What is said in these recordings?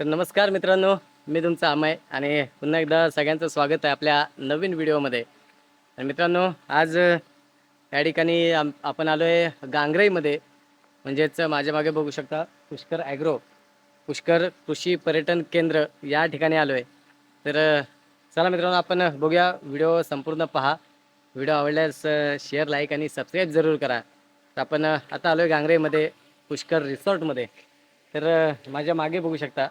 तर नमस्कार मित्रांनो मी तुमचा अमय आणि पुन्हा एकदा सगळ्यांचं स्वागत आहे आपल्या नवीन व्हिडिओमध्ये. आणि मित्रांनो आज या ठिकाणी आपण आलो आहे गांगराईमध्ये. म्हणजेच माझ्या मागे बघू शकता पुष्कर ॲग्रो पुष्कर कृषी पर्यटन केंद्र या ठिकाणी आलो आहे तर चला मित्रांनो आपण बघूया व्हिडिओ संपूर्ण पहा. व्हिडिओ आवडल्यास शेअर लाईक आणि सबस्क्राईब जरूर करा. तर आपण आता आलो आहे गांगरेमध्ये पुष्कर रिसॉर्टमध्ये तर माझ्या मागे बघू शकता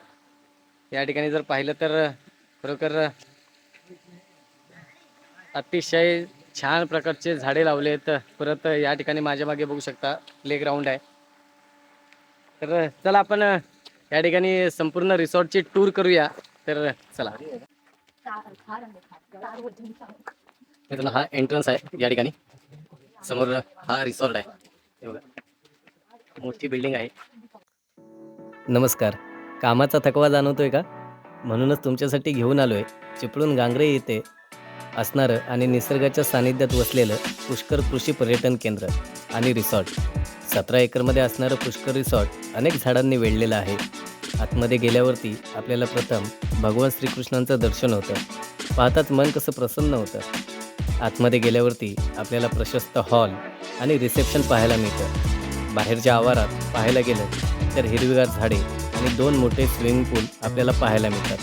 या ठिकाणी जर पाहिलं तर खरोखर अतिशय छान प्रकारचे झाडे लावले आहेत. परत या ठिकाणी माझ्या मागे बघू शकता प्ले ग्राउंड आहे. तर चला आपण या ठिकाणी संपूर्ण रिसॉर्टची टूर करूया. तर चला. मित्रांनो हा एंट्रन्स आहे या ठिकाणी. समोर हा रिसॉर्ट आहे. मोठी बिल्डिंग आहे. नमस्कार. कामाचा थकवा जाणवतोय का? म्हणूनच तुमच्यासाठी घेऊन आलोय. चिपळूण गांगरे येथे असणारं आणि निसर्गाच्या सानिध्यात वसलेलं पुष्कर कृषी पर्यटन केंद्र आणि रिसॉर्ट. सतरा एकरमध्ये असणारं पुष्कर रिसॉर्ट अनेक झाडांनी वेढलेलं आहे. आतमध्ये गेल्यावरती आपल्याला प्रथम भगवान श्रीकृष्णांचं दर्शन होतं. पाहताच मन कसं प्रसन्न होतं. आतमध्ये गेल्यावरती आपल्याला प्रशस्त हॉल आणि रिसेप्शन पाहायला मिळतं. बाहेरच्या आवारात पाहायला गेलं तर हिरवीगार झाडे आणि दोन मोठे स्विमिंग पूल आपल्याला पाहायला मिळतात.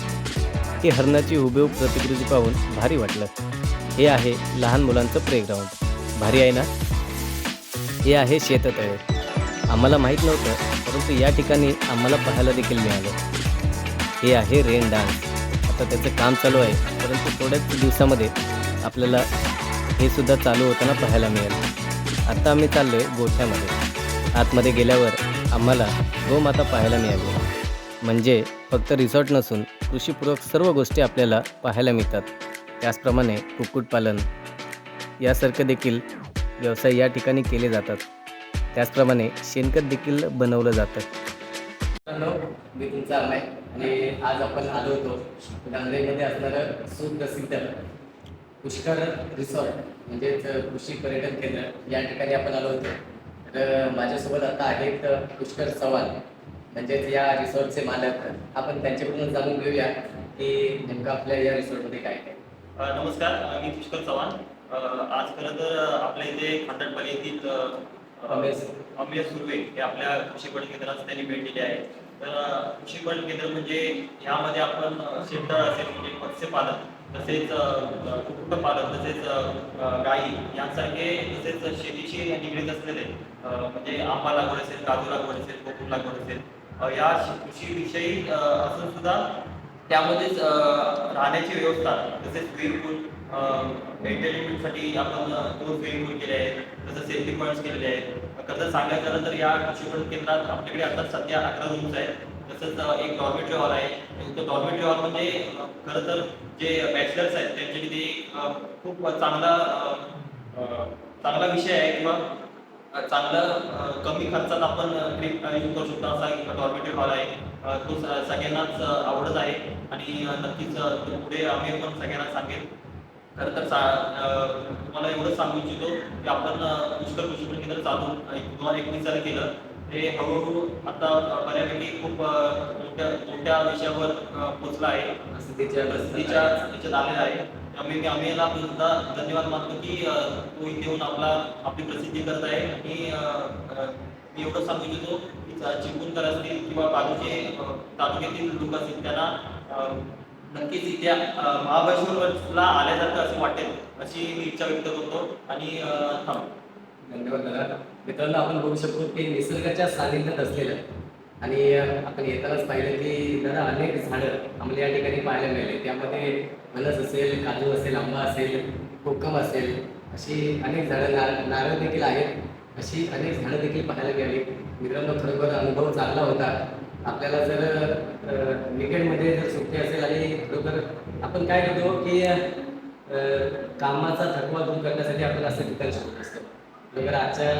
ही हरणाची हुबेहूब प्रतिकृती पाहून भारी वाटलं. हे आहे लहान मुलांचं प्लेग्राऊंड भारी आहे ना? हे आहे शेततळे. आम्हाला माहीत नव्हतं परंतु या ठिकाणी आम्हाला पाहायला देखील मिळालं. हे आहे रेन डान्स आता त्याचं काम चालू आहे परंतु थोड्याच दिवसामध्ये आपल्याला हे सुद्धा चालू होताना पाहायला मिळेल. आता आम्ही चाललो आहे गोठ्यामध्ये. आतमध्ये गेल्यावर आम्हाला गोमाता पाहायला मिळाली. म्हणजे फक्त रिसॉर्ट नसून कृषीपूरक सर्व गोष्टी आपल्याला पाहायला मिळतात. त्याचप्रमाणे कुक्कुटपालन यासारखे देखील व्यवसाय या ठिकाणी केले जातात. त्याचप्रमाणे शेणखत देखील बनवलं जातं. मी तुमचा अमय आणि आज आपण आलो होतो डांगरेमध्ये असणारं सुप्रसिद्ध पुष्कर रिसॉर्ट म्हणजेच कृषी पर्यटन केंद्र. या ठिकाणी आपण आलो होतो. तर माझ्यासोबत आता आहेत पुष्कर चव्हाण. म्हणजेच या रिसॉर्टचे मालक आपण त्यांच्याकडून जाणून घेऊया की नेमकं आपल्या या रिसॉर्टमध्ये काय काय. नमस्कार मी पुष्कर चव्हाण. आज खरं तर आपल्या इथे खांडणपाली येथील अ, अ, अमेज. अमेज सुर्वे हे आपल्या कृषी पणन केंद्रात त्यांनी भेट दिली आहे. तर कृषी पणन केंद्र म्हणजे ह्यामध्ये आपण अ, शेततळ असेल म्हणजे मत्स्यपालन तसेच कुक्कुटपालन तसेच गायी यांसारखे तसेच शेतीशी निगडीत असलेले म्हणजे आंबा लागवड असेल काजू लागवड असेल कोकम लागवड असेल या कृषीविषयी अ, असून सुद्धा त्यामध्येच राहण्याची व्यवस्था तसेच स्विमिंग एंटरटेनमेंटसाठी आपण दोन स्विमिंग पूल केले आहेत तसंच सेफ्टी पॉईंट्स केलेले आहेत. कसं सांगायचं झालं तर या कृषी केंद्रात आपल्याकडे आता सध्या अकरा रूम्स आहेत. तसंच एक डॉर्मेटरी हॉल आहे. तो डॉर्मेटरी हॉल म्हणजे खरं तर जे बॅचलर्स आहेत त्यांच्यासाठी अ, खूप चांगला चांगला विषय आहे किंवा चांगलं कमी खर्चात आपण ट्रिप यूज करू शकतो असा एक डॉर्मेटरी हॉल आहे. तो सगळ्यांनाच आवडत आहे. आणि नक्कीच पुढे आम्ही पण सगळ्यांना सांगेल खरं तर सा तुम्हाला एवढंच सांगू इच्छितो की आपण पुष्कर पण केंद्र चालू एक दोन हजार एकवीस साली केलं. ते हळूहळू आता बऱ्यापैकी खूप मोठ्या मोठ्या विषयावर पोचलं आहे. आलेला आहे. त्यामुळे आम्ही याला आपण सुद्धा धन्यवाद मानतो की अ, तो इथे येऊन आपला आपली प्रसिद्धी करत आहे. आणि मी एवढं सांगू इच्छितो की च- चिपळूणकर असतील किंवा बाजूचे तालुक्यातील लोक असतील त्यांना नक्कीच इथे महाबळेश्वरला आल्यासारखं असं वाटेल अशी मी इच्छा व्यक्त करतो. आणि थांब. धन्यवाद दादा. मित्रांनो आपण बघू शकतो की निसर्गाच्या सानिध्यात असलेलं आणि आपण येतानाच पाहिलं की दादा अनेक झाडं आम्हाला या ठिकाणी पाहायला मिळाले. त्यामध्ये फणस असेल काजू असेल आंबा असेल कोकम असेल अशी अनेक झाडं नार नारळ देखील आहेत. अशी अनेक झाडं देखील पाहायला मिळाली. मित्रांनो खरोखर अनुभव चांगला होता. आपल्याला जर विकेंडमध्ये जर सुट्टी असेल आणि खरोखर आपण काय करतो की कामाचा थकवा दूर करण्यासाठी आपण असं ठिकाण शोधत असतो. बरोबर आजच्या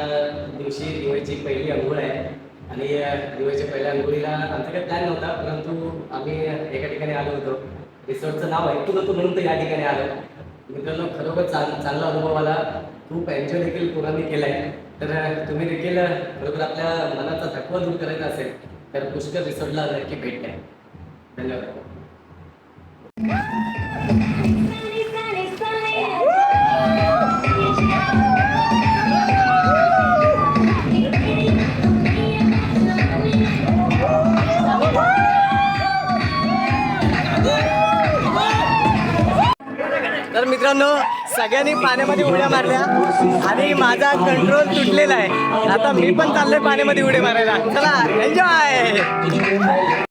दिवशी दिवाळीची पहिली अंघोळ आहे. आणि दिवाळीच्या पहिल्या अंघोळीला आमचा काही प्लॅन नव्हता परंतु आम्ही एका ठिकाणी आलो होतो. रिसॉर्टचं नाव ऐकून होतं म्हणून तर या ठिकाणी आलो. मित्रांनो खरोखर चांग चांगला अनुभव आला. खूप एन्जॉय देखील पोरांनी केला आहे तर तुम्ही देखील खरोखर आपल्या मनाचा थकवा दूर करायचा असेल तर पुष्कर रिसॉर्टला नक्की भेट द्या. धन्यवाद. सगळ्यांनी पाण्यामध्ये उड्या मारल्या आणि माझा कंट्रोल तुटलेला आहे. आता मी पण चाललोय पाण्यामध्ये उड्या मारायला. चला एन्जॉय